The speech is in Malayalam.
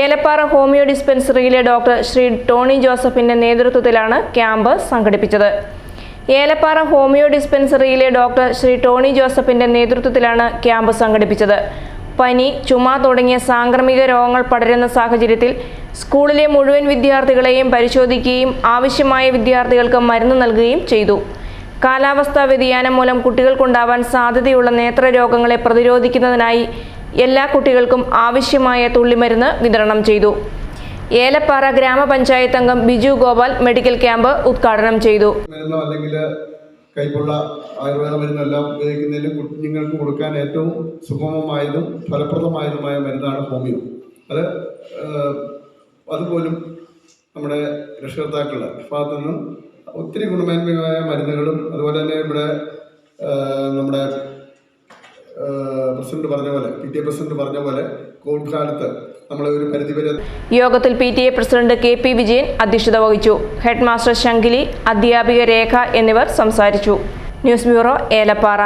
ഏലപ്പാറ ഹോമിയോ ഡിസ്പെൻസറിയിലെ ഡോക്ടർ ശ്രീ ടോണി ജോസഫിന്റെ നേതൃത്വത്തിലാണ് ക്യാമ്പ് സംഘടിപ്പിച്ചത്. ഏലപ്പാറ ഹോമിയോ ഡിസ്പെൻസറിയിലെ ഡോക്ടർ ശ്രീ ടോണി ജോസഫിന്റെ നേതൃത്വത്തിലാണ് ക്യാമ്പ് സംഘടിപ്പിച്ചത്. പനി ചുമ തുടങ്ങിയ സാംക്രമിക രോഗങ്ങൾ പടരുന്ന സാഹചര്യത്തിൽ സ്കൂളിലെ മുഴുവൻ വിദ്യാർത്ഥികളെയും പരിശോധിക്കുകയും ആവശ്യമായ വിദ്യാർത്ഥികൾക്ക് മരുന്ന് നൽകുകയും ചെയ്തു. കാലാവസ്ഥാ വ്യതിയാനം മൂലം കുട്ടികൾക്കുണ്ടാവാൻ സാധ്യതയുള്ള നേത്രരോഗങ്ങളെ പ്രതിരോധിക്കുന്നതിനായി എല്ലാ കുട്ടികൾക്കും ആവശ്യമായ തുള്ളിമരുന്ന് വിതരണം ചെയ്തു. ഏലപ്പാറ ഗ്രാമപഞ്ചായത്ത് അംഗം ബിജു ഗോപാൽ മെഡിക്കൽ ക്യാമ്പ് ഉദ്ഘാടനം ചെയ്തു. കൈപ്പുള്ള ആയുർവേദ മരുന്നെല്ലാം ഉപയോഗിക്കുന്നതിലും കുഞ്ഞുങ്ങൾക്ക് കൊടുക്കാൻ ഏറ്റവും സുഗമമായതും ഫലപ്രദമായതുമായ മരുന്നാണ് ഹോമിയോ. അത് അതുപോലും നമ്മുടെ രക്ഷകർത്താക്കളുടെ ഭാഗത്തു നിന്നും ഒത്തിരി ഗുണമേന്മയായ മരുന്നുകളും അതുപോലെ തന്നെ ഇവിടെ പ്രസിഡന്റ് പറഞ്ഞ പോലെ പി ടി എ പ്രസിഡന്റ് പറഞ്ഞ പോലെ കോവിഡ് കാലത്ത് യോഗത്തിൽ P T A president K P Vijayan അധ്യക്ഷത വഹിച്ചു. ഹെഡ് മാസ്റ്റർ ശങ്കിലി അധ്യാപിക രേഖ എന്നിവർ സംസാരിച്ചു. News bureau Elappara.